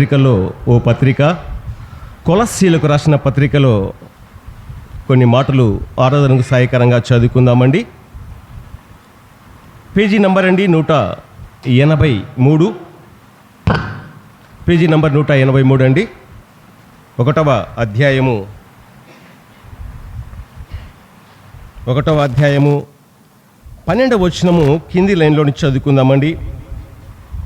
పత్రికలో ఓ పత్రిక కొలస్సీలకు రాసిన పత్రికలో కొన్ని మాటలు ఆరాధనకు సహాయకరంగా చదువుకుందామండి. పేజీ నంబర్ అండి నూట ఎనభై మూడు. పేజీ నంబర్ నూట ఎనభై మూడు అండి. ఒకటవ అధ్యాయము. ఒకటవ అధ్యాయము. పన్నెండవ వచనము కింది లైన్లో నుంచి చదువుకుందామండి.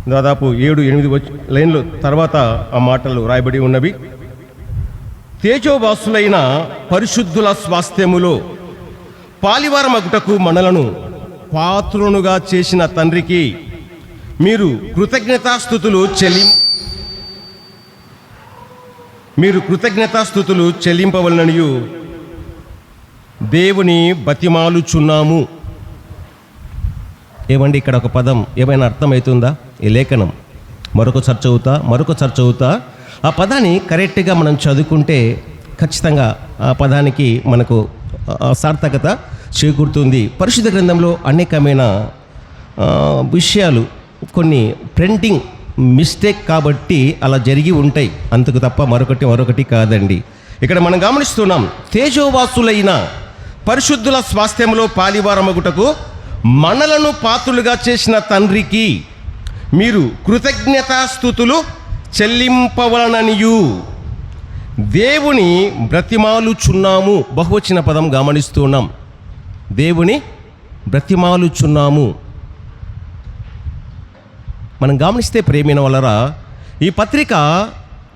దాదాపు ఏడు ఎనిమిది లైన్లు తర్వాత ఆ మాటలు రాయబడి ఉన్నవి. తేజోవాసులైన పరిశుద్ధుల స్వాస్థ్యములో పాలివారమగుటకు మనలను పాత్రునుగా చేసిన తండ్రికి మీరు కృతజ్ఞతాస్థుతులు చెల్లి మీరు కృతజ్ఞతాస్థుతులు చెల్లింపవలననియు దేవుని బతిమాలుచున్నాము. ఏమండి ఇక్కడ ఒక పదం ఏమైనా అర్థమవుతుందా ఈ లేఖనం. మరొక చర్చవుతా మరొక చర్చవుతా ఆ పదాన్ని కరెక్ట్గా మనం చదువుకుంటే ఖచ్చితంగా ఆ పదానికి మనకు సార్థకత చేకూరుతుంది. పరిశుద్ధ గ్రంథంలో అనేకమైన విషయాలు కొన్ని ప్రింటింగ్ మిస్టేక్ కాబట్టి అలా జరిగి ఉంటాయి. అంతకు తప్ప మరొకటి మరొకటి కాదండి. ఇక్కడ మనం గమనిస్తున్నాం తేజోవాసులైన పరిశుద్ధుల స్వాస్థ్యంలో పాలివారమగుటకు మనలను పాత్రులుగా చేసిన తండ్రికి మీరు కృతజ్ఞతాస్థుతులు చెల్లింపవలననియు. దేవుని బ్రతిమాలుచున్నాము. బహువచన పదం గమనిస్తున్నాం దేవుని బ్రతిమాలుచున్నాము. మనం గమనిస్తే ప్రేమైన వలరా ఈ పత్రిక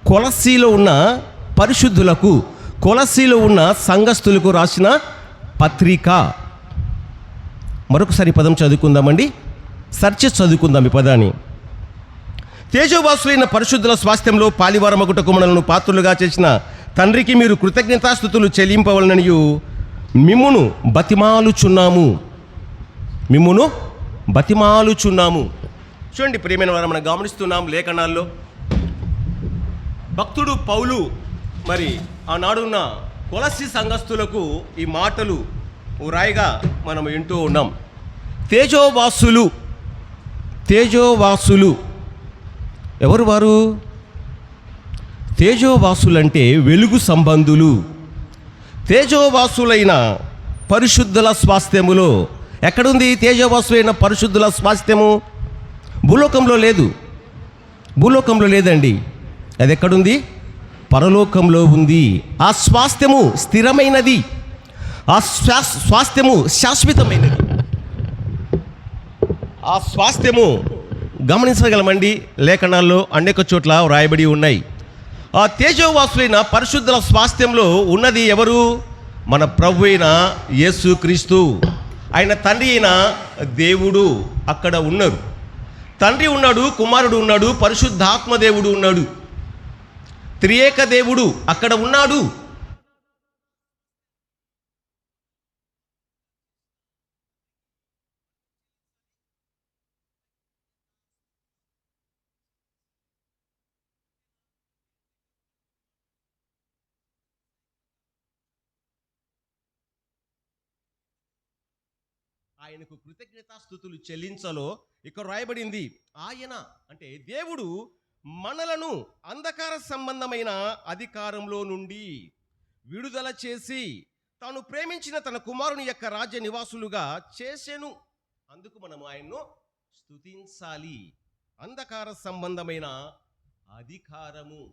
కొలసీలో ఉన్న పరిశుద్ధులకు కొలసీలో ఉన్న సంఘస్థులకు రాసిన పత్రిక. మరొకసారి పదం చదువుకుందామండి. సర్చ్ చదువుకుందాం ఈ పదాన్ని. తేజోవాసులైన పరిశుద్ధుల స్వాస్థ్యంలో పాలివారమగుటకు మనలను పాత్రులుగా చేసిన తండ్రికి మీరు కృతజ్ఞతాస్థుతులు చెల్లింపవలననియు మిమ్మును బతిమాలుచున్నాము. మిమ్మును బతిమాలుచున్నాము. చూడండి ప్రియమైన వారు మనం గమనిస్తున్నాం లేఖనాల్లో. భక్తుడు పౌలు మరి ఆనాడున్న కొలసి సంఘస్థులకు ఈ మాటలు రాయిగా మనం వింటూ ఉన్నాం. తేజోవాసులు తేజోవాసులు. ఎవరు వారు? తేజోవాసులంటే వెలుగు సంబంధులు. తేజోవాసులైన పరిశుద్ధుల స్వాస్థ్యములో ఎక్కడుంది తేజోవాసులైన పరిశుద్ధుల స్వాస్థ్యము? భూలోకంలో లేదు. భూలోకంలో లేదండి. అది ఎక్కడుంది? పరలోకంలో ఉంది. ఆ స్వాస్థ్యము స్థిరమైనది. ఆ శ్వాస్ స్వాస్థ్యము శాశ్వతమైనది. ఆ స్వాస్థ్యము గమనించగలమండి లేఖనాల్లో అనేక చోట్ల వ్రాయబడి ఉన్నాయి. ఆ తేజోవాసులైన పరిశుద్ధుల స్వాస్థ్యంలో ఉన్నది ఎవరు? మన ప్రభు అయిన యేసు క్రీస్తు. ఆయన తండ్రి అయిన దేవుడు అక్కడ ఉన్నారు. తండ్రి ఉన్నాడు కుమారుడు ఉన్నాడు పరిశుద్ధాత్మ దేవుడు ఉన్నాడు. త్రియేక దేవుడు అక్కడ ఉన్నాడు. ఆయనకు కృతజ్ఞతాస్థుతులు చెల్లించలో ఇక్కడ రాయబడింది ఆయన అంటే దేవుడు మనలను అంధకార సంబంధమైన అధికారంలో నుండి విడుదల చేసి తాను ప్రేమించిన తన కుమారుని యొక్క రాజ్య నివాసులుగా చేసెను. అందుకు మనం ఆయన్ను స్తుతించాలి. అంధకార సంబంధమైన అధికారము.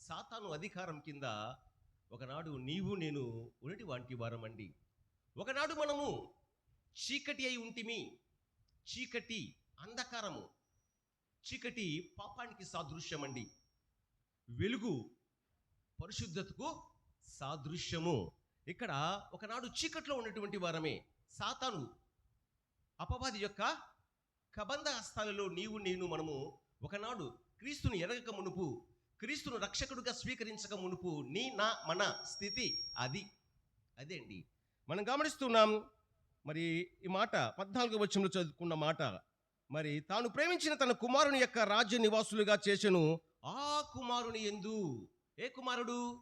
సాతాను అధికారం కింద ఒకనాడు నీవు నేను ఉన్నటి వాంటి వారమండి ఒకనాడు మనము చీకటి అయి ఉంటిమి. చీకటి అంధకారము. చీకటి పాపానికి సాదృశ్యమండి. వెలుగు పరిశుద్ధతకు సాదృశ్యము. ఇక్కడ ఒకనాడు చీకట్లో ఉన్నటువంటి వారమే సాతాను అపవాది యొక్క కబంధ హస్తాలలో నీవు నేను మనము ఒకనాడు క్రీస్తుని ఎరగక మునుపు క్రీస్తును రక్షకుడుగా స్వీకరించక మునుపు నీ నా మన స్థితి అది. అదే అండి. మనం గమనిస్తున్నాం మరి ఈ మాట పద్నాలుగో వచ్చంలో చదువుకున్న మాట. మరి తాను ప్రేమించిన తన కుమారుని యొక్క రాజ్య నివాసులుగా చేసెను ఆ కుమారుని ఎందు. ఏ కుమారుడు?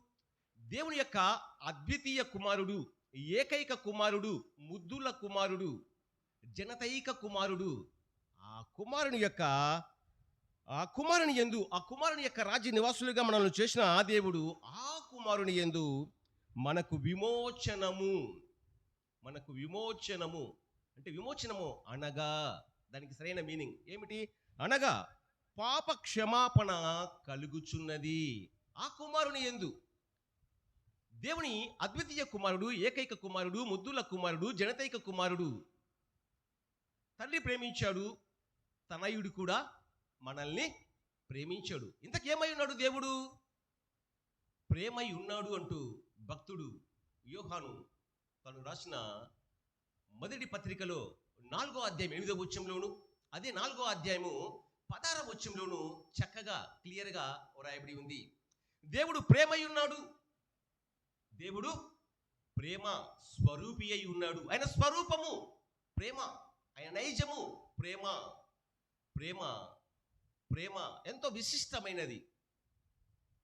దేవుని యొక్క అద్వితీయ కుమారుడు ఏకైక కుమారుడు ముద్దుల కుమారుడు జనతైక కుమారుడు. ఆ కుమారుని యొక్క ఆ కుమారుని ఎందు ఆ కుమారుని యొక్క రాజ్య నివాసులుగా మనల్ని చేసిన ఆ దేవుడు ఆ కుమారుని ఎందు మనకు విమోచనము. మనకు విమోచనము. అంటే విమోచనము అనగా దానికి సరైన మీనింగ్ ఏమిటి? అనగా పాప క్షమాపణ కలుగుచున్నది ఆ కుమారుని ఎందు. దేవుని అద్వితీయ కుమారుడు ఏకైక కుమారుడు ముద్దుల కుమారుడు జనతైక కుమారుడు. తల్లి ప్రేమించాడు తనయుడు కూడా మనల్ని ప్రేమించాడు. ఇంతకేమై ఉన్నాడు దేవుడు? ప్రేమై ఉన్నాడు అంటూ భక్తుడు యోహాను తను రాసిన మొదటి పత్రికలో నాలుగో అధ్యాయం ఎనిమిదో వచ్చంలోను అదే నాలుగో అధ్యాయము పదార వచ్చంలోను చక్కగా క్లియర్గా రాయబడి ఉంది. దేవుడు ప్రేమై ఉన్నాడు. దేవుడు ప్రేమ స్వరూపి అయి ఉన్నాడు. ఆయన స్వరూపము ప్రేమ. ఆయన నైజము ప్రేమ. ప్రేమ ప్రేమ ఎంతో విశిష్టమైనది.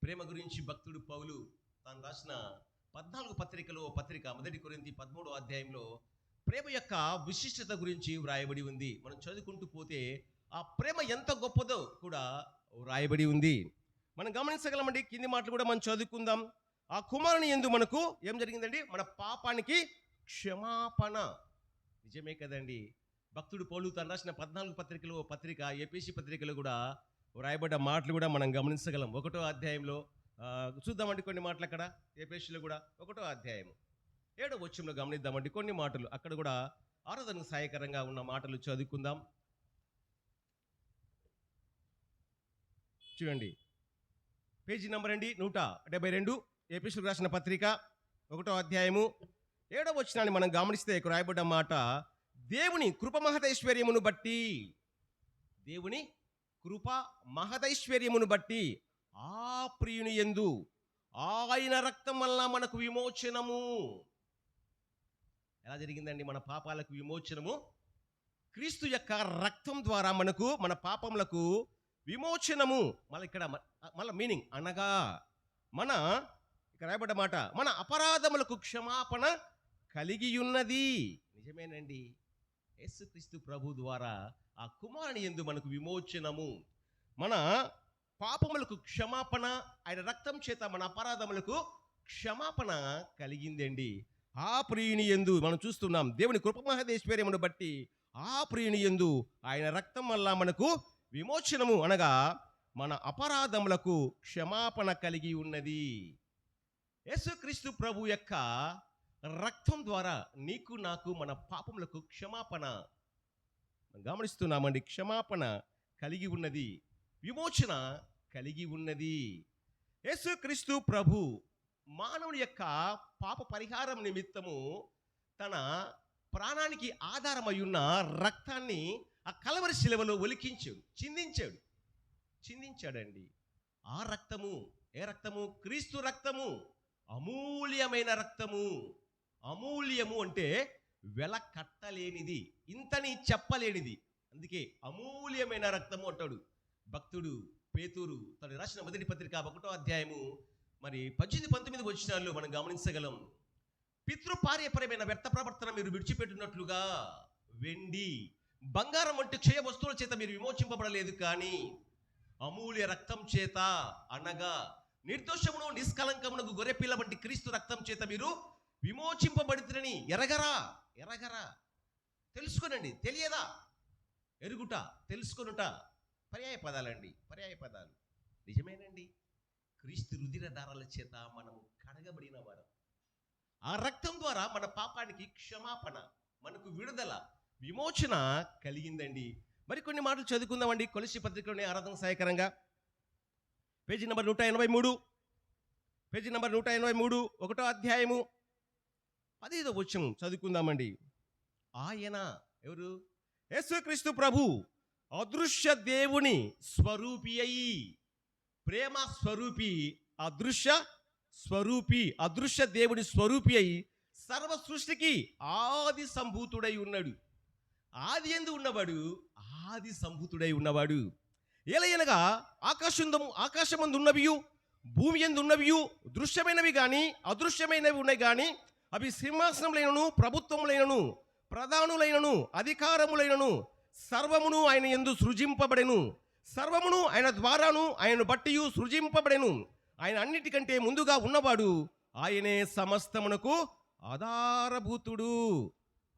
ప్రేమ గురించి భక్తుడు పౌలు తాను రాసిన పద్నాలుగు పత్రికలో పత్రిక మొదటి గురించి పదమూడో అధ్యాయంలో ప్రేమ యొక్క విశిష్టత గురించి వ్రాయబడి ఉంది. మనం చదువుకుంటూ పోతే ఆ ప్రేమ ఎంత గొప్పదో కూడా వ్రాయబడి ఉంది. మనం గమనించగలమండి కింది మాటలు కూడా మనం చదువుకుందాం. ఆ కుమారుని ఎందు మనకు ఏం జరిగిందండి? మన పాపానికి క్షమాపణ. నిజమే కదండి. భక్తుడు పౌలు తను రాసిన పద్నాలుగు పత్రికలు పత్రిక ఏపీసీ పత్రికలు కూడా వ్రాయబడ్డ మాటలు కూడా మనం గమనించగలం. ఒకటో అధ్యాయంలో చూద్దామండి కొన్ని మాటలు అక్కడ ఏపీసీలో కూడా ఒకటో అధ్యాయము. ఏడో వచ్చంలో గమనిద్దామండి. కొన్ని మాటలు. అక్కడ కూడా ఆరాధనకు సహాయకరంగా ఉన్న మాటలు చదువుకుందాం. చూడండి. పేజీ నెంబర్ అండి నూట డెబ్బై రెండు. ఏపీసీలకు రాసిన పత్రిక ఒకటో అధ్యాయము. ఏడో వచ్చినాన్ని మనం గమనిస్తే ఇక్కడ రాయబడ్డ మాట దేవుని కృప మహదైశ్వర్యమును బట్టి దేవుని కృప మహదైశ్వర్యమును బట్టి ఆ ప్రియుని ఎందు ఆయన రక్తం వల్ల మనకు విమోచనము. ఎలా జరిగిందండి? మన పాపాలకు విమోచనము. క్రీస్తు యొక్క రక్తం ద్వారా మనకు మన పాపములకు విమోచనము. మళ్ళీ ఇక్కడ మళ్ళీ మీనింగ్ అనగా మన ఇక్కడ రాయబడ్డ మాట మన అపరాధములకు క్షమాపణ కలిగి ఉన్నది నిజమేనండి. యేసుక్రీస్తు ప్రభు ద్వారా ఆ కుమారుని ఎందు మనకు విమోచనము. మన పాపములకు క్షమాపణ ఆయన రక్తం చేత మన అపరాధములకు క్షమాపణ కలిగిందండి. ఆ ప్రియుని ఎందు మనం చూస్తున్నాం దేవుని కృపమహదేశ్వర్యమును బట్టి ఆ ప్రియుని ఎందు ఆయన రక్తం వల్ల మనకు విమోచనము అనగా మన అపరాధములకు క్షమాపణ కలిగి ఉన్నది. యేసుక్రీస్తు ప్రభు యొక్క రక్తం ద్వారా నీకు నాకు మన పాపములకు క్షమాపణ. గమనిస్తున్నామండి క్షమాపణ కలిగి ఉన్నది. విమోచన కలిగి ఉన్నది. యేసుక్రీస్తు ప్రభు మానవుని యొక్క పాప పరిహారం నిమిత్తము తన ప్రాణానికి ఆధారమై ఉన్న రక్తాన్ని ఆ కలవరి శిలవలో ఒలికించాడు చిందించాడు. చిందించాడండి. ఆ రక్తము ఏ రక్తము? క్రీస్తు రక్తము. అమూల్యమైన రక్తము. అమూల్యము అంటే వెల కట్టలేనిది ఇంతని చెప్పలేనిది. అందుకే అమూల్యమైన రక్తము అంటాడు. భక్తుడు పేతూరు తను రాసిన మొదటి పత్రిక ఒకటో అధ్యాయము మరి పద్దెనిమిది పంతొమ్మిది వచ్చినాల్లో మనం గమనించగలం. పితృపార్యపరమైన వ్యర్థ ప్రవర్తన మీరు విడిచిపెట్టినట్లుగా వెండి బంగారం వంటి క్షయ వస్తువుల చేత మీరు విమోచింపబడలేదు కానీ అమూల్య రక్తం చేత అనగా నిర్దోషమును నిష్కలంకమునకు గొర్రెపిల్ల వంటి క్రీస్తు రక్తం చేత మీరు విమోచింపబడితేనని ఎరగరా? ఎరగరా? తెలుసుకోనండి తెలియదా? ఎరుగుట తెలుసుకొనుట పర్యాయ పదాలండి పర్యాయ పదాలు. నిజమేనండి. క్రీస్తు రుదిర దారాల చేత మనము కడగబడిన వారం. ఆ రక్తం ద్వారా మన పాపానికి క్షమాపణ మనకు విడుదల విమోచన కలిగిందండి. మరి కొన్ని మాటలు చదువుకుందామండి. కొలిసి పత్రికలోని ఆరాధన సహాయకరంగా. పేజీ నెంబర్ నూట ఎనభై మూడు. పేజీ నెంబర్ నూట ఎనభై మూడు ఒకటో అధ్యాయము పదిహేదో వచ్చం చదువుకుందామండి. ఆయన ఎవరు? యేసుక్రీస్తు ప్రభు. అదృశ్య దేవుని స్వరూపి అయి ప్రేమ స్వరూపి అదృశ్య స్వరూపి అదృశ్య దేవుని స్వరూపి అయి సర్వ సృష్టికి ఆది సంభూతుడై ఉన్నాడు. ఆది ఎందు ఉన్నవాడు? ఆది సంభూతుడై ఉన్నవాడు. ఎలయనగా ఆకాశందము ఆకాశమందు ఉన్నవియు భూమి ఎందు ఉన్నవియు దృశ్యమైనవి కానీ అదృశ్యమైనవి ఉన్నాయి కానీ అవి సింహాసనములైనను ప్రభుత్వములైనను ప్రధానులైనను అధికారములైనను సర్వమును ఆయన ఎందు సృజింపబడెను. సర్వమును ఆయన ద్వారాను ఆయన బట్టి సృజింపబడెను. ఆయన అన్నిటికంటే ముందుగా ఉన్నవాడు ఆయనే సమస్తమునకు ఆధారభూతుడు.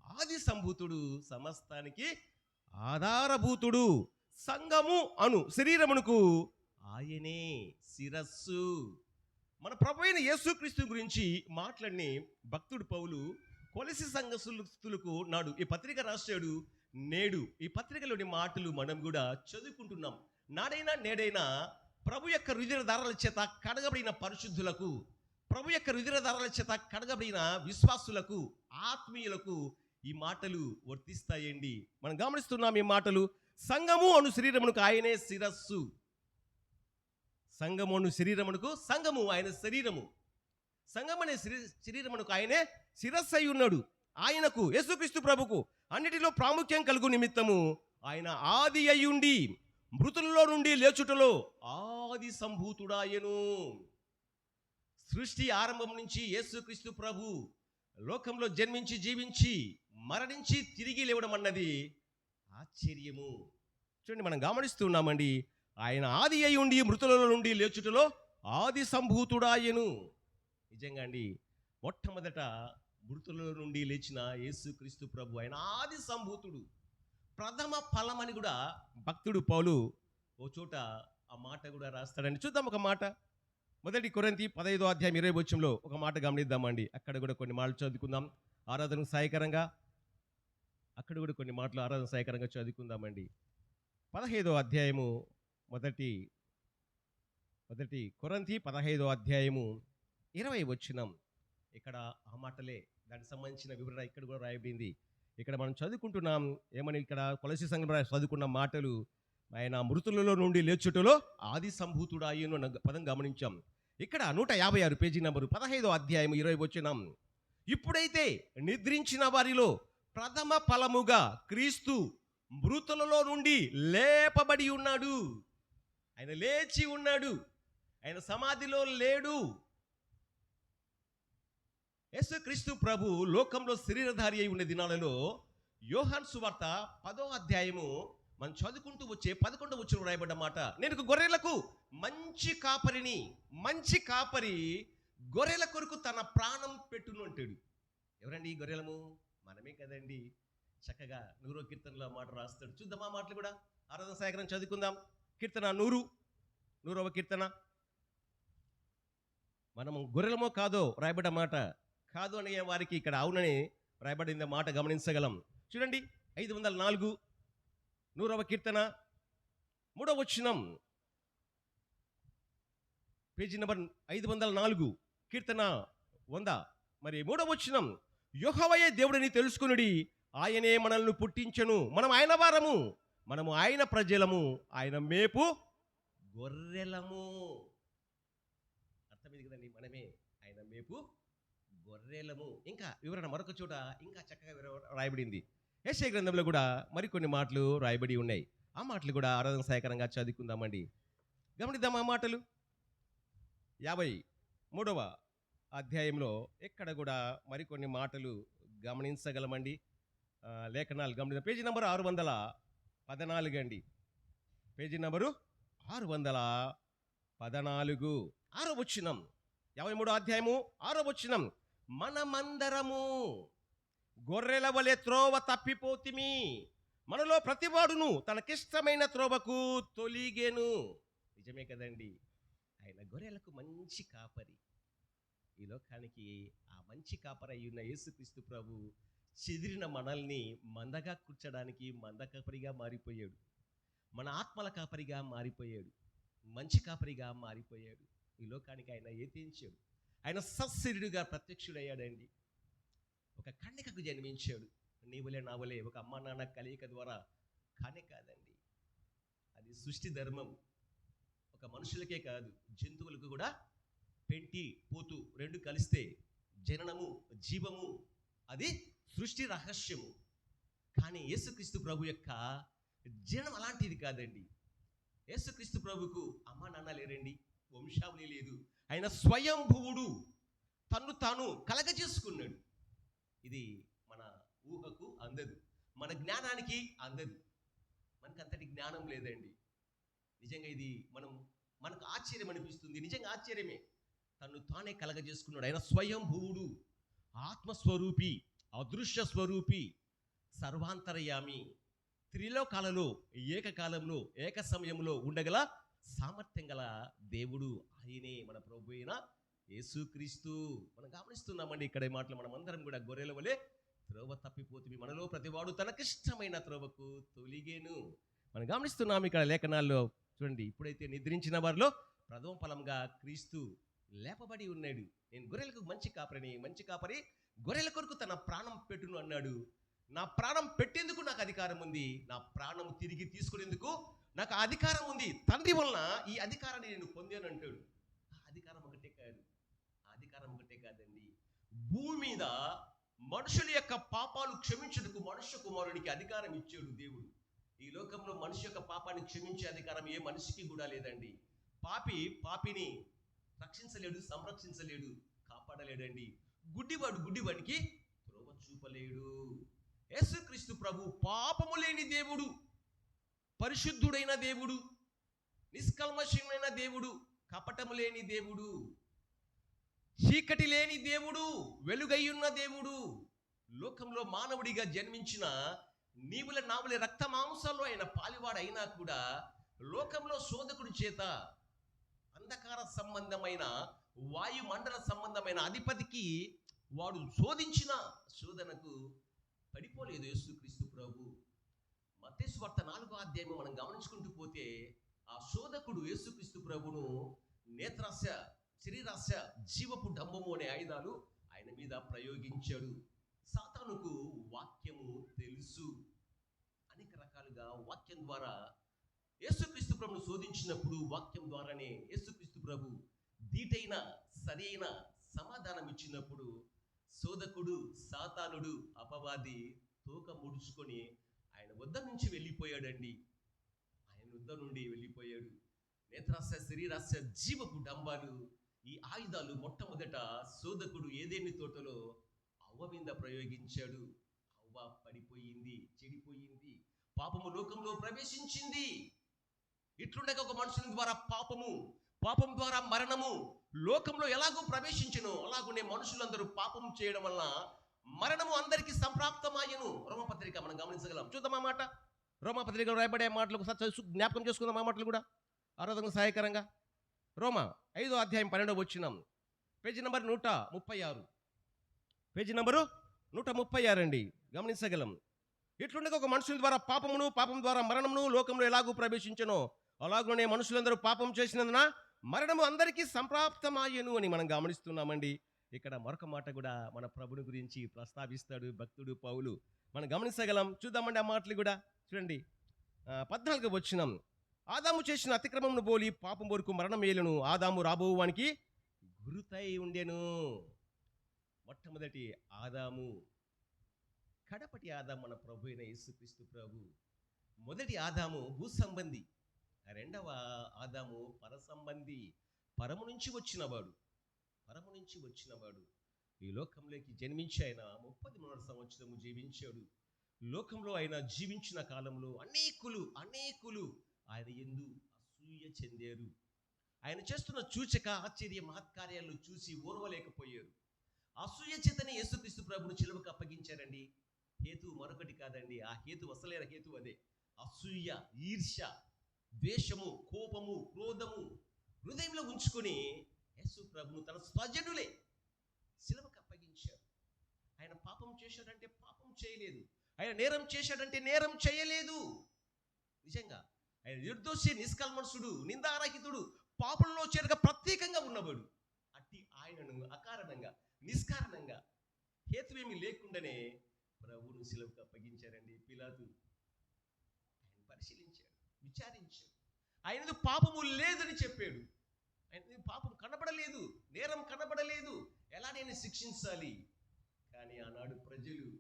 ఆది సంభూతుడు సమస్తానికి ఆధారభూతుడు. సంగము అను శరీరమునకు ఆయనే శిరస్సు. మన ప్రభు అయిన యేసుక్రీస్తు గురించి మాట్లాడిన భక్తుడు పౌలు కొలసి సంఘస్తులకు నాడు ఈ పత్రిక రాశాడు. నేడు ఈ పత్రికలోని మాటలు మనం కూడా చదువుకుంటున్నాం. నాడైనా నేడైనా ప్రభు యొక్క రుధిర చేత కడగబడిన పరిశుద్ధులకు ప్రభు యొక్క రుధిర చేత కడగబడిన విశ్వాసులకు ఆత్మీయులకు ఈ మాటలు వర్తిస్తాయండి. మనం గమనిస్తున్నాం ఈ మాటలు. సంగము అను శరీరమునకు ఆయనే శిరస్సు. సంగము అను శరీరమునకు సంగము ఆయన శరీరము. సంగం అనే శరీరమునకు ఆయనే శిరస్సు అయి ఉన్నాడు. ఆయనకు యేసుక్రీస్తు ప్రభుకు అన్నిటిలో ప్రాముఖ్యం కలుగు నిమిత్తము ఆయన ఆది అయ్యుండి మృతులలో నుండి లేచుటలో ఆది సంభూతుడాయను. సృష్టి ఆరంభం నుంచి యేసుక్రీస్తు ప్రభు లోకంలో జన్మించి జీవించి మరణించి తిరిగి లేవడం అన్నది ఆశ్చర్యము. చూడండి మనం గమనిస్తున్నామండి ఆయన ఆది అయి ఉండి మృతులలో నుండి లేచుటలో ఆది సంభూతుడాయను. నిజంగా అండి మొట్టమొదట మృతుల నుండి లేచిన యేసుక్రీస్తు ప్రభు ఆయన ఆది సంభూతుడు ప్రథమ ఫలమని కూడా భక్తుడు పౌలు ఓ చోట ఆ మాట కూడా రాస్తాడని చూద్దాం ఒక మాట. మొదటి కొరంతి పదహైదో అధ్యాయం ఇరవై వచ్చంలో ఒక మాట గమనిద్దామండి. అక్కడ కూడా కొన్ని మాటలు చదువుకుందాం. ఆరాధనకు సహాయకరంగా అక్కడ కూడా కొన్ని మాటలు ఆరాధన సహాయకరంగా చదువుకుందామండి. పదహైదో అధ్యాయము మొదటి మొదటి కొరంతి పదహైదో అధ్యాయము ఇరవై వచ్చినం ఇక్కడ ఆ మాటలే దానికి సంబంధించిన వివరణ ఇక్కడ కూడా రాయబడింది. ఇక్కడ మనం చదువుకుంటున్నాం. ఏమని ఇక్కడ కొలసి సంఘం చదువుకున్న మాటలు ఆయన మృతులలో నుండి లేచుటలో ఆది సంభూతుడాయను పదం గమనించాం. ఇక్కడ నూట యాభై ఆరు పేజీ నంబరు పదహైదో అధ్యాయం ఇరవై వచ్చినాం ఇప్పుడైతే నిద్రించిన వారిలో ప్రథమ ఫలముగా క్రీస్తు మృతులలో నుండి లేపబడి ఉన్నాడు. ఆయన లేచి ఉన్నాడు. ఆయన సమాధిలో లేడు. యేసుక్రీస్తు ప్రభు లోకంలో శరీరధారి అయి ఉన్న దినాలలో యోహాన్ సువార్త పదో అధ్యాయము మనం చదువుకుంటూ వచ్చే పదకొండు వచ్చిన రాయబడ్డ మాట. నేను గొర్రెలకు మంచి కాపరిని మంచి కాపరి గొర్రెల కొరకు తన ప్రాణం పెట్టును అంటాడు. ఎవరండి ఈ గొర్రెలము? మనమే కదండి. చక్కగా నూరో కీర్తనలో మాట రాస్తాడు. చూద్దాం ఆ మాటలు కూడా? ఆరాధన సాయకరం చదువుకుందాం. కీర్తన నూరు నూరవ కీర్తన. మనము గొర్రెలమో కాదో రాయబడ్డ మాట. కాదు అనే వారికి ఇక్కడ అవునని రాయబడింది మాట గమనించగలం. చూడండి ఐదు వందల నాలుగు నూరవ కీర్తన మూడవ వచ్చినం పేజీ నెంబర్ ఐదు వందల నాలుగు కీర్తన వంద. మరి మూడవ వచ్చినం యోహవయే దేవుడిని తెలుసుకునుడి ఆయనే మనల్ని పుట్టించెను. మనం ఆయన వారము మనము ఆయన ప్రజలము ఆయన మేపు గొర్రెలము. అర్థమైంది కదండి మనమే ఆయన మేపు గొర్రెలము. ఇంకా వివరణ మరొక చోట ఇంకా చక్కగా వివర- రాయబడింది. యశ్య గ్రంథంలో కూడా మరికొన్ని మాటలు రాయబడి ఉన్నాయి. ఆ మాటలు కూడా ఆరాధన సహాయకరంగా చదువుకుందామండి. గమనిద్దాం ఆ మాటలు? యాభై మూడవ అధ్యాయంలో ఎక్కడ కూడా మరికొన్ని మాటలు గమనించగలమండి? లేఖనాలు గమనిద్దాం. పేజీ నెంబర్ ఆరు వందల పద్నాలుగు అండి. పేజీ నెంబరు ఆరు వందల పద్నాలుగు. ఆరో వచ్చినం యాభై మూడో అధ్యాయము ఆరో వచ్చినం మనమందరము గొర్రెల వలె త్రోవ తప్పిపోతిమి. మనలో ప్రతివాడును తనకిష్టమైన త్రోవకు తొలిగేను. నిజమే కదండి. ఆయన గొర్రెలకు మంచి కాపరి. ఈ లోకానికి ఆ మంచి కాపరి అయి ఉన్న యేసుక్రీస్తు ప్రభు చెదిరిన మనల్ని మందగా కూర్చడానికి మంద కాపరిగా మారిపోయాడు. మన ఆత్మల కాపరిగా మారిపోయాడు. మంచి కాపరిగా మారిపోయాడు. ఈ లోకానికి ఆయన ఏతించాడు? ఆయన సస్సిరుడుగా ప్రత్యక్షుడయ్యాడండి. ఒక కన్యకకు జన్మించాడు. నీవులే నావులే ఒక అమ్మ నాన్న కలయిక ద్వారా కానే కాదండి. అది సృష్టి ధర్మం. ఒక మనుషులకే కాదు జంతువులకు కూడా పెంటి పోతు రెండు కలిస్తే జననము జీవము అది సృష్టి రహస్యము. కానీ యేసుక్రీస్తు ప్రభు యొక్క జనం అలాంటిది కాదండి. యేసుక్రీస్తు ప్రభుకు అమ్మ నాన్న లేరండి వంశావళి లేదు ఆయన స్వయంభువుడు. తన్ను తాను కలగజేసుకున్నాడు. ఇది మన ఊహకు అందదు. మన జ్ఞానానికి అందదు. మనకు అంతటి జ్ఞానం లేదండి. నిజంగా ఇది మనం మనకు ఆశ్చర్యం అనిపిస్తుంది. నిజంగా ఆశ్చర్యమే. తను తానే కలగజేసుకున్నాడు. ఆయన స్వయంభువుడు. ఆత్మస్వరూపి అదృశ్య స్వరూపి సర్వాంతరయామి త్రిలోకాలలో ఏకకాలంలో ఏక సమయంలో ఉండగల సామర్థ్యం గల దేవుడు ఆయనే మన ప్రభు అయిన యేసుక్రీస్తు. మనం గమనిస్తున్నామండి ఇక్కడ మాటలు మనం అందరం కూడా గొర్రెల వలె త్రోవ తప్పిపోతుంది మనలో ప్రతివాడు తనకిష్టమైన త్రోవకు తొలిగేను. మనం గమనిస్తున్నాం ఇక్కడ లేఖనాల్లో. చూడండి ఇప్పుడైతే నిద్రించిన వారిలో ప్రథమ ఫలంగా క్రీస్తు లేపబడి ఉన్నాడు. నేను గొర్రెలకు మంచి కాపరిని మంచి కాపరి గొర్రెల కొరకు తన ప్రాణం పెట్టును అన్నాడు. నా ప్రాణం పెట్టేందుకు నాకు అధికారం ఉంది. నా ప్రాణం తిరిగి తీసుకునేందుకు నాకు అధికారం ఉంది. తండ్రి వలన ఈ అధికారాన్ని నేను పొందాను అంటాడు. అధికారం ఒకటే కాదు. అధికారం ఒకటే కాదండి. భూమి మీద మనుషుల యొక్క పాపాలు క్షమించుటకు మనుష్య కుమారుడికి అధికారం ఇచ్చాడు దేవుడు. ఈ లోకంలో మనిషి యొక్క పాపాన్ని క్షమించే అధికారం ఏ మనిషికి కూడా లేదండి. పాపి పాపిని రక్షించలేడు సంరక్షించలేడు కాపాడలేడండి. గుడ్డివాడు గుడ్డివాడికి త్రోవ చూపలేడు. యేసుక్రీస్తు ప్రభు పాపము లేని దేవుడు పరిశుద్ధుడైన దేవుడు నిష్కల్మషమైన దేవుడు కపటము లేని దేవుడు చీకటి లేని దేవుడు వెలుగయ్యున్న దేవుడు లోకంలో మానవుడిగా జన్మించిన నీవుల నావుల రక్త మాంసాల్లో ఆయన పాలివాడైనా కూడా లోకంలో శోధకుడి చేత అంధకార సంబంధమైన వాయుమండల సంబంధమైన అధిపతికి వాడు శోధించిన శోధనకు పడిపోలేదు యేసుక్రీస్తు ప్రభు. మత్తేసు నాలుగో అధ్యాయం మనం గమనించుకుంటూ పోతే ఆ శోధకుడు యేసుక్రీస్తు ప్రభును నేత్రాస్య శరీరాస్య జీవపు డంబము అనే ఆయుధాలు ఆయన మీద ప్రయోగించాడు. సాతానుకు వాక్యము తెలుసు. అనేక రకాలుగా వాక్యం ద్వారా యేసుక్రీస్తు ప్రభును శోధించినప్పుడు వాక్యం ద్వారానే యేసుక్రీస్తు ప్రభు దీటైన సరైన సమాధానం ఇచ్చినప్పుడు శోధకుడు సాతానుడు అపవాది తోక ముడుచుకొని ఆయన వద్ద నుంచి వెళ్ళిపోయాడండి. ఆయన వద్ద నుండి వెళ్ళిపోయాడు. నేత్రాశ శరీరాశ జీవపు డంబాలు ఈ ఆయుధాలు మొట్టమొదట శోధకుడు ఏదేని తోటలో అవ్వ మీద ప్రయోగించాడు. అవ్వ పడిపోయింది చెడిపోయింది పాపము లోకంలో ప్రవేశించింది. ఇట్లుండగా ఒక మనుషుని ద్వారా పాపము పాపం ద్వారా మరణము లోకంలో ఎలాగో ప్రవేశించను అలాగనే మనుషులందరూ పాపం చేయడం వల్ల మరణము అందరికీ సంప్రాప్తమాయను. రోమపత్రిక మనం గమనించగలం. చూద్దాం ఆ మాట. రోమపత్రిక రాయబడే మాటలు ఒకసారి జ్ఞాపకం చేసుకుందాం ఆ మాటలు కూడా. ఆరోధంగా సహాయకరంగా. రోమ ఐదో అధ్యాయం పన్నెండవ వచ్చినాం పేజీ నెంబర్ నూట ముప్పై ఆరు. పేజీ నంబరు నూట ముప్పై ఆరు అండి. గమనించగలం. ఇట్లుండగా ఒక మనుషుల ద్వారా పాపమును పాపం ద్వారా మరణమును లోకంలో ఎలాగూ ప్రవేశించనో అలాగనే మనుషులందరూ పాపం చేసినందున మరణము అందరికీ సంప్రాప్తమాయను అని మనం గమనిస్తున్నామండి. ఇక్కడ మరొక మాట కూడా మన ప్రభుని గురించి ప్రస్తావిస్తాడు భక్తుడు పౌలు. మనం గమనించగలం. చూద్దామండి ఆ మాటలు కూడా. చూడండి. పద్నాలుగు వచ్చినాం ఆదాము చేసిన అతిక్రమమును పోలి పాపం వరకు మరణం మేలును ఆదాము రాబోవానికి గురుతై ఉండెను. మొట్టమొదటి ఆదాము కడపటి ఆదాం మన ప్రభు అయిన యేసుక్రీస్తు ప్రభు. మొదటి ఆదాము భూ సంబంధి రెండవ ఆదాము పర సంబంధి పరము నుంచి వచ్చినవాడు పరము నుంచి వచ్చినవాడు. ఈ లోకంలోకి జన్మించి ఆయన ముప్పది మూడు సంవత్సరము జీవించాడు. లోకంలో ఆయన జీవించిన కాలంలో అనేకులు అనేకులు ఆయన ఎందు అసూయ చెందారు. ఆయన చేస్తున్న చూచక ఆశ్చర్య మహత్కార్యాలు చూసి ఓర్వలేకపోయారు. అసూయ చేతనే యేసుక్రీస్తు ప్రభును చిలువకు అప్పగించారండి. హేతు మరొకటి కాదండి. ఆ హేతు అసలైన హేతు అదే. అసూయ ఈర్ష ద్వేషము కోపము క్రోధము హృదయంలో ఉంచుకొని యేసు ప్రభును తన స్వజనులే శిలవకు అప్పగించారు. ఆయన పాపం చేశాడంటే పాపం చేయలేదు. ఆయన నేరం చేశాడంటే నేరం చేయలేదు. నిజంగా ఆయన నిర్దోషి నిష్కల్మషుడు నిందారహితుడు పాపంలో చేరక ప్రత్యేకంగా ఉన్నవాడు. అట్టి ఆయనను అకారణంగా నిష్కారణంగా హేతువేమీ లేకుండానే ప్రభువును శిలువకు అప్పగించారండి పిలాతు. ఆయన పరిశీలించాడు విచారించాడు. ఆయన పాపము లేదని చెప్పాడు. ఆయన పాపం కనబడలేదు నేరం కనబడలేదు. ఎలా నేను శిక్షించాలి? కానీ ఆనాడు ప్రజలు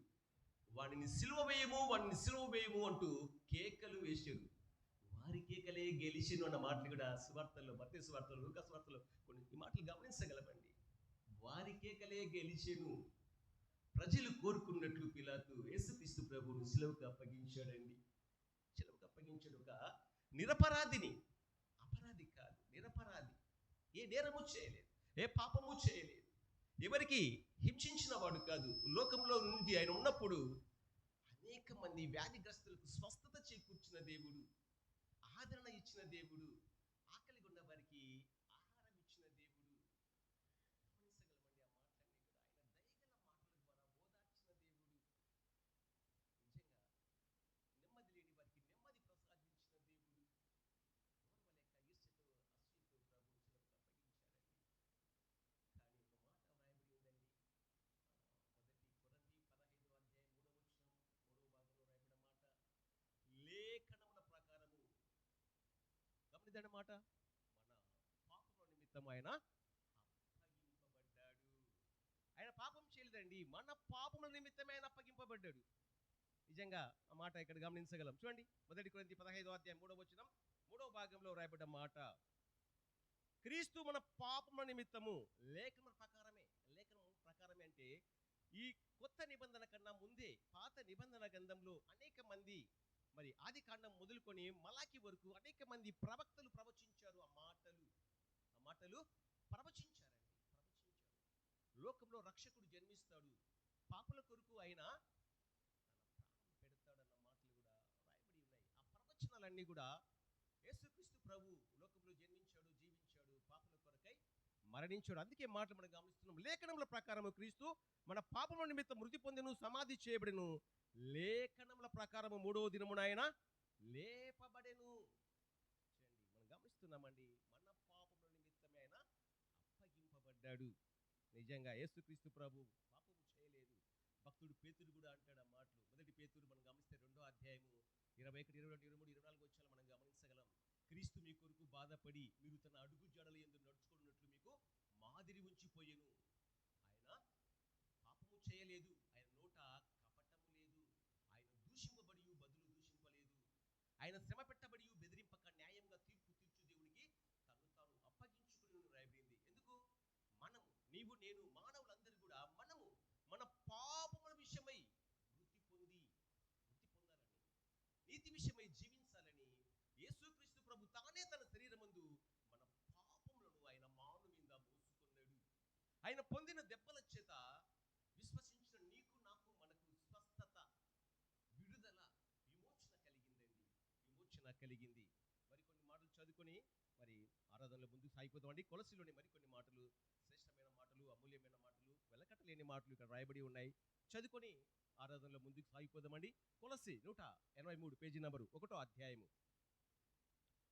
వాడిని సిలువ వేయము వాడిని సిలువ వేయము అంటూ కేకలు వేశారు. వారి కేకలే గెలిచిను అన్న మాటలు కూడా సువార్తల్లో మత్తే సువార్తలు లూకా సువార్తలు కొన్ని ఈ మాటలు గమనించగలమండి. వారి కేకలే గెలిచెను. ప్రజలు కోరుకున్నట్లు పిలాతు యేసుక్రీస్తు ప్రభువును సిలువకు అప్పగించాడండి. సిలువకు అప్పగించాడు ఒక నిరపరాధిని. అపరాధి కాదు నిరపరాధి. ఏ నేరము చేయలేదు ఏ పాపము చేయలేదు. ఎవరికి హింసించిన వాడు కాదు. లోకంలో నుండి ఆయన ఉన్నప్పుడు అనేక మంది వ్యాధిగ్రస్తులకు స్వస్థత చేకూర్చిన దేవుడు. ఆదరణ ఇచ్చిన దేవుడు ఆకలిగా ఉన్న వారికి ఆహారం ఇచ్చిన దేవుడు గమనించగలమండి ఆ మాటలన్నీ కూడా ఆయన దయగల మాటల ద్వారా ఓదార్చిన దేవుడు నిజంగా నెమ్మది లేని వారికి నెమ్మది ప్రసాదించిన దేవుడు ఓర్వలేక ఈర్ష్యతో అసూయతో ప్రభు శిలకు అప్పగించాడండి కానీ ఒక మాట వ్రాయబడి ఉందండి ఆ, మొదటి కొరంది పదహైదు అధ్యాయం మూడవ వచ్చిన మూడవ భాగంలో రాయబడిన మాట లేఖనముల ప్రకారము గమనించండి మాట మన పాపం నిమిత్తం ఆయన అప్పగింపబడ్డాడు. ఆయన పాపం చేయలేదండి. మన పాపముల నిమిత్తమే ఆయన అప్పగింపబడ్డాడు. నిజంగా ఆ మాట ఇక్కడ గమనించగలం. చూడండి మొదటి కొరింథీ పదహైదో అధ్యాయం మూడవ వచ్చిన మూడవ భాగంలో రాయబడ్డ మాట. క్రీస్తు మన పాపముల నిమిత్తము లేఖన ప్రకారమే లేఖనం ప్రకారమే అంటే ఈ కొత్త నిబంధన కన్నా ముందే పాత నిబంధన గ్రంథంలో అనేక మంది మరి ఆది కాండం మొదలుకొని మలాకి వరకు అనేక మంది ప్రవక్తలు ప్రవచించారు. ఆ మాటలు ఆ మాటలు ప్రవచించారండి ప్రవచించారు. లోకంలో రక్షకుడు జన్మిస్తాడు. పాపల కొరకు ఆయన తన ప్రాణం పెడతాడన్న మాటలు కూడా రాయబడి ఉన్నాయి. ఆ ప్రవచనాలన్నీ కూడా యేసుక్రీస్తు ప్రభు లోకంలో జన్మించాడు జీవించాడు పాపల కొరకై మరణించాడు. అందుకే మాటలు మనం గమనిస్తున్నాం. లేఖనముల ప్రకారము క్రీస్తు మన పాపముల నిమిత్తం మృతి పొందిను సమాధి చేయబడెను. లేఖనముల ప్రకారము మూడవ దినమున ఆయన లేపబడెను. చూడండి మనం గమనిస్తున్నామండి మన పాపముల నిమిత్తమే ఆయన అప్పగింపబడ్డాడు. నిజంగా యేసుక్రీస్తు ప్రభు పాపము చేయలేదు. భక్తుడు పేతుడు కూడా అంటాడు ఆ మాటలు. మొదటి పేతుడు మనం గమనిస్తే రెండో అధ్యాయము ఇరవై ఒకటి ఇరవై రెండు ఇరవై మూడు ఇరవై నాలుగు వచ్చాలు మనం గమనించగలం. క్రీస్తు మీ కొరకు బాధపడి మీరు తన అడుగు జడలు ఎందు నడుచుకున్నట్లు మీకు మాదిరి ఉంచిపోయెను ఆయన పాపము చేయలేదు ఆయన నోట కపటము లేదు ఆయన దూషింపబడి బదులు దూషింపలేదు ఆయన శ్రమ పెట్టబడి బెదిరింపక న్యాయంగా తీర్పు తీర్చు దేవునికి తను తాను అప్పగించుకుని రాయబడింది ఎందుకు మనము నీవు నేను మానవులందరూ కూడా మనము మన పాపముల విషయమై వృత్తి పొంది వృత్తి పొందాలని నీతి విషయమై జీవించాలని యేసుక్రీస్తు ప్రభు తానే తన శరీరమందు మన పాపములను ఆయన మాను మీద మోసుకున్నాడు ఆయన పొందిన దెబ్బల చేత విశ్వసించిన నీకు నాకు మనకు స్వస్థత విడుదల విమోచన కలిగిందండి. విమోచన కలిగింది. మరికొన్ని మాటలు చదువుకొని మరి ఆరాధనలో ముందుకు సాగిపోతామండి కొలసిలోని మరికొన్ని మాటలు శ్రేష్టమైన మాటలు అమూల్యమైన మాటలు వెలకట్టలేని మాటలు ఇక్కడ రాయబడి ఉన్నాయి. చదువుకొని ఆరాధనలో ముందుకు సాగిపోదామండి. కొలసి నూట ఎనభై మూడు పేజీ నంబరు ఒకటో అధ్యాయము.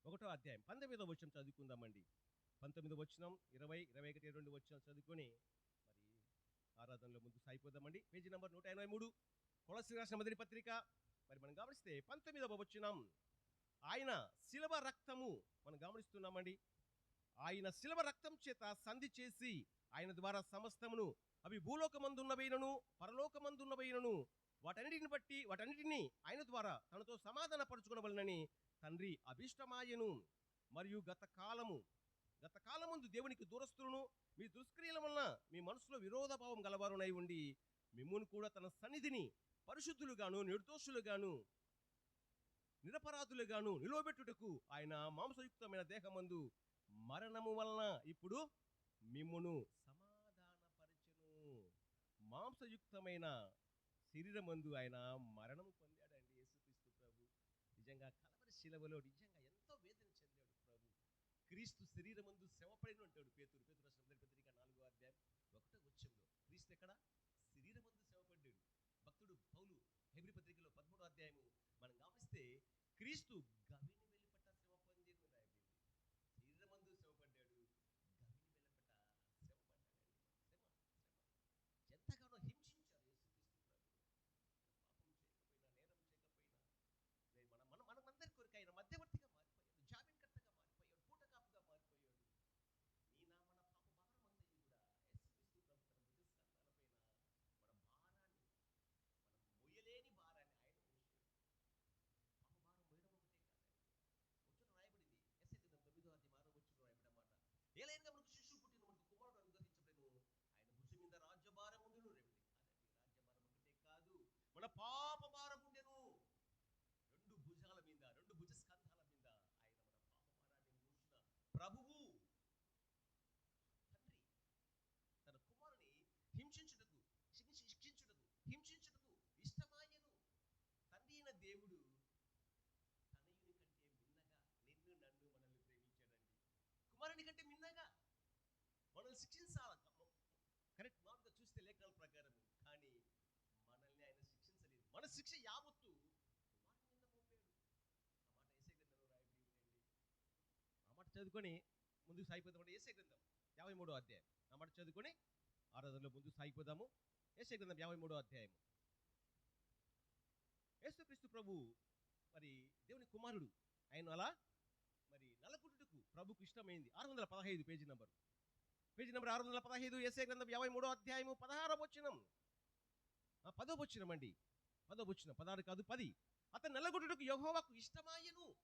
ఒకటో అధ్యాయం పంతొమ్మిదో వచ్చిన చదువుకుందామండి. పంతొమ్మిది వచ్చినం ఇరవై ఇరవై ఒకటి ఇరవై రెండు వచ్చిన చదువుకొని మరి ఆరాధనలో ముందు సాగిపోదామండి. పేజీ నంబర్ నూట ఎనభై మూడు కొలసి రాసిన మొదటి పత్రిక. మరి మనం గమనిస్తే పంతొమ్మిదవ వచ్చినం ఆయన శిలవ రక్తము మనం గమనిస్తున్నామండి. ఆయన శిలవ రక్తం చేత సంధి చేసి ఆయన ద్వారా సమస్తమును అవి భూలోకమందున్నవైనను పరలోకమందున్నవైనను వాటన్నిటిని బట్టి వాటన్నిటిని ఆయన ద్వారా తనతో సమాధాన పరుచుకునవలనని తండ్రి అభిష్టమాయను. మరియు గత కాలము గత కాలముందు దేవునికి దూరస్తులను మీ దుష్క్రియల వలన మీ మనసులో విరోధభావం గలవారునై ఉండి మిమ్మును కూడా తన సన్నిధిని పరిశుద్ధులుగాను నిర్దోషులుగాను నిరపరాధులుగాను నిలవబెట్టుటకు ఆయన మాంసయుక్తమైన దేహమందు మరణము వలన ఇప్పుడు మిమ్మును సమాధానపరచను. మాంసయుక్తమైన శరీరమందు ఆయన మరణం పొందాడండి యేసుక్రీస్తు ప్రభు. నిజంగా కలవరి శిలవలో నిజంగా ఎంతో వేదన చెందాడు ప్రభు క్రీస్తు శరీరమందు శ్రమపడిన అంటాడు పేతురు. పేతురు రాష్ట్రం పత్రిక నాలుగో అధ్యాయం ఒకటో వచ్చంలో క్రీస్తు ఎక్కడ? శరీరమందు శ్రమపడ్డాడు భక్తుడు పౌలు హెబ్రి పత్రికలో పదమూడో అధ్యాయము మనం గమనిస్తే క్రీస్తు గవిని వెలుపట శ్రమ పొందేను రాయబడింది శరీరమందు శ్రమపడ్డాడు గవిని వెలుపట శ్రమపడ్డాడండి శ్రమ శ్రమ ఎంతగానో హింసించారు యేసుక్రీస్తు ప్రభు ఆయన పాపం చేయకపోయినా నేరం చేయకపోయినా లేదు మన మన మనమందరి కొరకు ఆయన మధ్యవర్తిగా మారిపోయాడు జామీన్కర్తగా మారిపోయాడు పూటకాపుగా మారిపోయాడు నీ నా మన పాప భారం అంతయు కూడా యేసుక్రీస్తు ప్రభు తన భుజ స్కంధాలపైన మన భారాన్ని మనం మొయ్యలేని భారాన్ని ఆయన మోసాడు పాప భారం మోయడం ఒకటే కాదండి వచ్చిన రాయబడింది ఎస్ఐ దినం తొమ్మిదో అధ్యాయం ఆరో వచ్చిన రాయబడిన మాట ఏలైనా మనకు శిశువు పుట్టిన మనకు కుమారుడు అనుగ్రహించబడను ఆయన భుజం మీద రాజ్యభారం ఉండును రేమిటి కాదండి రాజ్యభారం ఒకటే కాదు మన పాప భారం ఉండెను రెండు భుజాల మీద రెండు భుజ స్కంధాల మీద ఆయన మన పాప భారాన్ని మోసిన ప్రభువు మనల్ని శిక్షించాలి కరెక్ట్ మామూలుగా చూస్తే లేఖనాల ప్రకారం కానీ మనల్ని ఆయన శిక్షించలేదు. మన శిక్ష యావత్తు వారి మీద మోపాడు ఆ మాట ఏసే గ్రంథంలో రాయబడి ఆ మాట చదువుకొని ముందుకు సాగిపోదామంటే ఏసే గ్రంథం యాభై మూడో అధ్యాయం. ఆ మాట చదువుకొని ఆరాధనలో ముందుకు సాగిపోదాము. ఏసే గ్రంథం యాభై మూడో అధ్యాయము. యేసుక్రీస్తు ప్రభు మరి దేవుని కుమారుడు. ఆయన అలా ప్రభుకు ఇష్టమైంది. ఆరు వందల పదహైదు పేజీ నంబరు. పేజీ నెంబర్ ఆరు వందల పదహైదు ఎస్ఏ గ్రంథం యాభై మూడో అధ్యాయము పదహారో వచ్చినం పదో వచ్చినం అండి. పదో వచ్చినం పదహారు కాదు పది. అతని నల్లగుడ్డుకు యహోవాకు ఇష్టమాయను.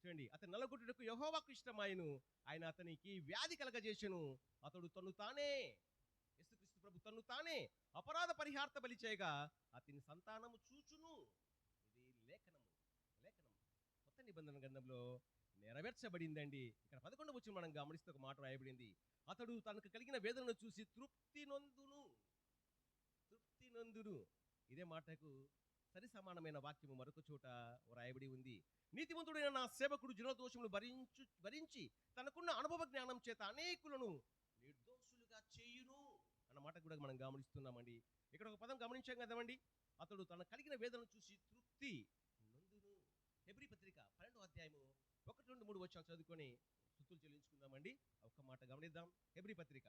చూడండి అతని నల్లగుడ్డుకు యహోవాకు ఇష్టమాయను. ఆయన అతనికి వ్యాధి కలగజేసెను అతడు తను తానే. యేసుక్రీస్తు ప్రభు తను తానే. అపరాధ పరిహార్త బలి చేయగా అతని సంతానము చూచును. ఇది లేఖనము. లేఖనం కొత్త నిబంధన గ్రంథంలో నెరవేర్చబడిందండి. ఇక్కడ పదకొండు వచ్చిన మనం గమనిస్తే ఒక మాట రాయబడింది. అతడు తనకు కలిగిన వేదనను చూసి తృప్తి నొందును. తృప్తి నొందును. ఇదే మాటకు సరి సమానమైన వాక్యము మరొక చోట రాయబడి ఉంది. నీతిమంతుడైన నా సేవకుడు జనదోషములు భరించు భరించి తనకున్న అనుభవ జ్ఞానం చేత అనేకులను నిర్దోషులుగా చేయును అన్న మాట కూడా మనం గమనిస్తున్నామండి. ఇక్కడ ఒక పదం గమనించాం కదమండి అతడు తన కలిగిన వేదనను చూసి తృప్తి నందును. హెబ్రి పత్రిక పన్నెండో అధ్యాయము ఒకటి రెండు మూడు వచ్చాలు చదువుకొని స్థుతులు చెల్లించుకుందామండి. ఒక్క మాట గమనిద్దాం. హెబ్రి పత్రిక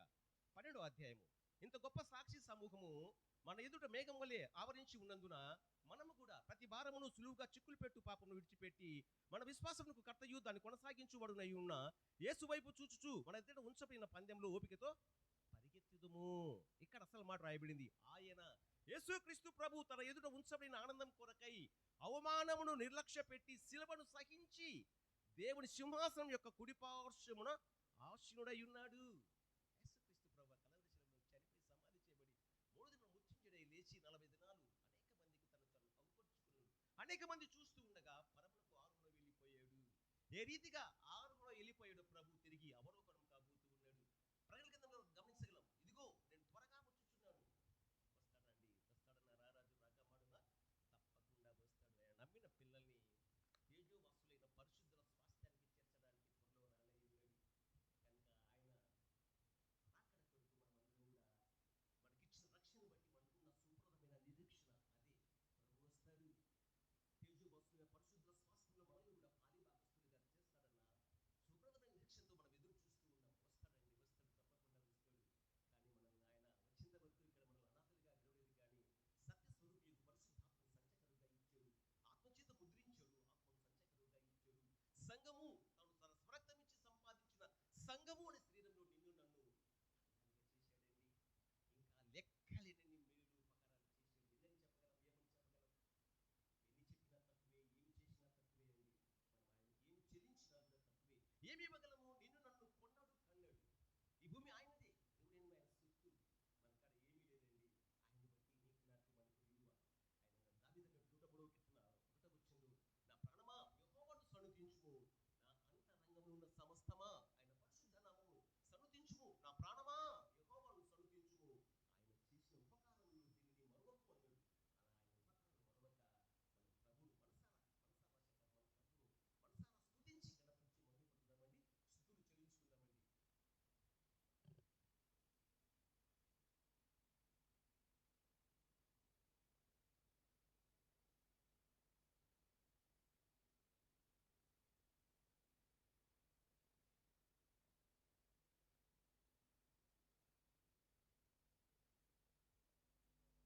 పన్నెండో అధ్యాయము. ఇంత గొప్ప సాక్షి సమూహము మన ఎదుట మేఘం వలె ఆవరించి ఉన్నందున మనము కూడా ప్రతి భారమును సులువుగా చిక్కులు పెట్టు పాపమును విడిచిపెట్టి మన విశ్వాసమునకు కర్తయు దాన్ని కొనసాగించువాడునై ఉన్న యేసు వైపు చూచుచు మన ఎదుట ఉంచబడిన పందెంలో ఓపికతో పరిగెత్తుదుము. ఇక్కడ అసలు మాట రాయబడింది. ఆయన యేసుక్రీస్తు ప్రభు తన ఎదుట ఉంచబడిన ఆనందం కొరకై అవమానమును నిర్లక్ష్య పెట్టి శిలవను సహించి దేవుని సింహాసనం యొక్క కుడి పార్శ్వమున ఆశీనుడై ఉన్నాడు యేసుక్రీస్తు ప్రభు కలవరిశిలంలో చనిపోయి సమాధి చేయబడి మూడు దినం ముచ్చించడై లేచి నలభై దినాలు అనేక మందికి తను తను అవుపరుచుకున్నాడు అనేక మంది చూస్తూ ఉండగా పరములకు ఆరులో వెళ్ళిపోయాడు. ఏ రీతిగా give you what